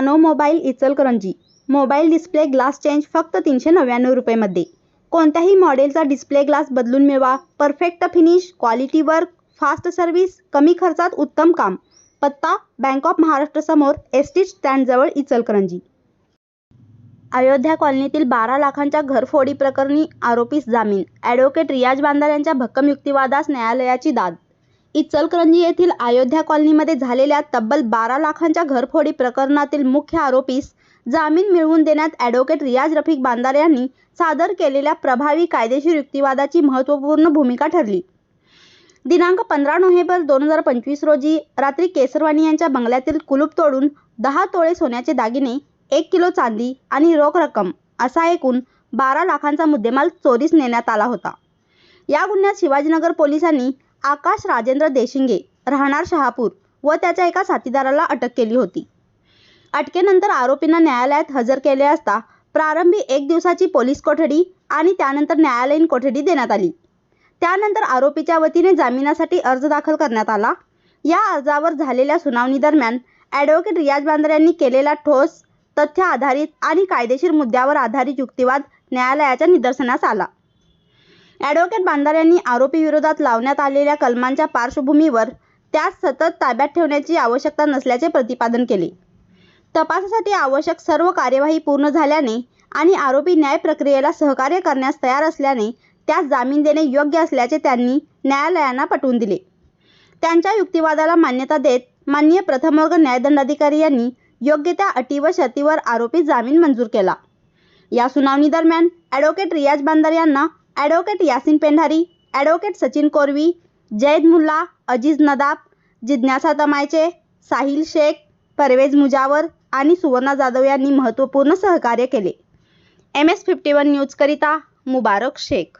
Nano mobile Ichalkaranji. Mobile display glass change फक्त तीनशे नव्याण्णव रुपयेमध्ये. कोणत्याही मॉडेलचा डिस्प्ले ग्लास बदलून मिळवा. Perfect finish quality work fast service कमी खर्चात उत्तम काम. पत्ता बँक ऑफ महाराष्ट्र समोर एस टी स्टँडजवळ इचलकरंजी. अयोध्या कॉलनीतील बारा लाखांच्या घरफोडी प्रकरणी आरोपीस जामीन. ॲडव्होकेट रियाज बांदार यांच्या भक्कम युक्तिवादास न्यायालयाची दाद. इचलकरंजी येथील अयोध्या कॉलनीमध्ये झालेल्या तब्बल बारा लाखांच्या घरफोडी प्रकरणातील मुख्य आरोपीस जामीन मिळवून देण्यात ॲडव्होकेट रियाज रफिक बांदार यांनी सादर केलेल्या प्रभावी कायदेशीर युक्तिवादाची महत्त्वपूर्ण भूमिका ठरली. दिनांक पंधरा नोव्हेंबर दोन हजार पंचवीस रोजी रात्री केसरवाणी यांच्या बंगल्यातील कुलूप तोडून दहा तोळे सोन्याचे दागिने एक किलो चांदी आणि रोख रक्कम असा एकूण बारा लाखांचा मुद्देमाल चोरीस नेण्यात आला होता. या गुन्ह्यात शिवाजीनगर पोलिसांनी आकाश राजेंद्र देशिंगे राहणार शहापूर व त्याच्या एका साथीदाराला अटक केली होती. अटकेनंतर आरोपींना न्यायालयात हजर केले असता प्रारंभी एक दिवसाची पोलीस कोठडी आणि त्यानंतर न्यायालयीन कोठडी देण्यात आली. त्यानंतर आरोपीच्या वतीने जामिनासाठी अर्ज दाखल करण्यात आला. या अर्जावर झालेल्या सुनावणीदरम्यान ॲडव्होकेट रियाज बांदर यांनी केलेला ठोस तथ्य आधारित आणि कायदेशीर मुद्द्यावर आधारित युक्तिवाद न्यायालयाच्या निदर्शनास आला. ॲडव्होकेट बांदार यांनी आरोपीविरोधात लावण्यात आलेल्या कलमांच्या पार्श्वभूमीवर त्यास सतत ताब्यात ठेवण्याची आवश्यकता नसल्याचे प्रतिपादन केले. तपासासाठी आवश्यक सर्व कार्यवाही पूर्ण झाल्याने आणि आरोपी न्याय प्रक्रियेला सहकार्य करण्यास तयार असल्याने त्यास जामीन देणे योग्य असल्याचे त्यांनी न्यायालयांना पटवून दिले. त्यांच्या युक्तिवादाला मान्यता देत माननीय प्रथमवर्ग न्यायदंडाधिकारी यांनी योग्य त्या अटी व शर्तीवर आरोपी जामीन मंजूर केला. या सुनावणी दरम्यान ॲडव्होकेट रियाज बांदर यांना ॲडव्होकेट यासिन पेंढारी ॲडव्होकेट सचिन कोरवी जैद मुल्ला अजीज नदाब जिज्ञासा तमायचे साहिल शेख परवेज मुजावर आणि सुवर्णा जाधव यांनी महत्त्वपूर्ण सहकार्य केले. एम एस फिफ्टी वन न्यूजकरिता मुबारक शेख.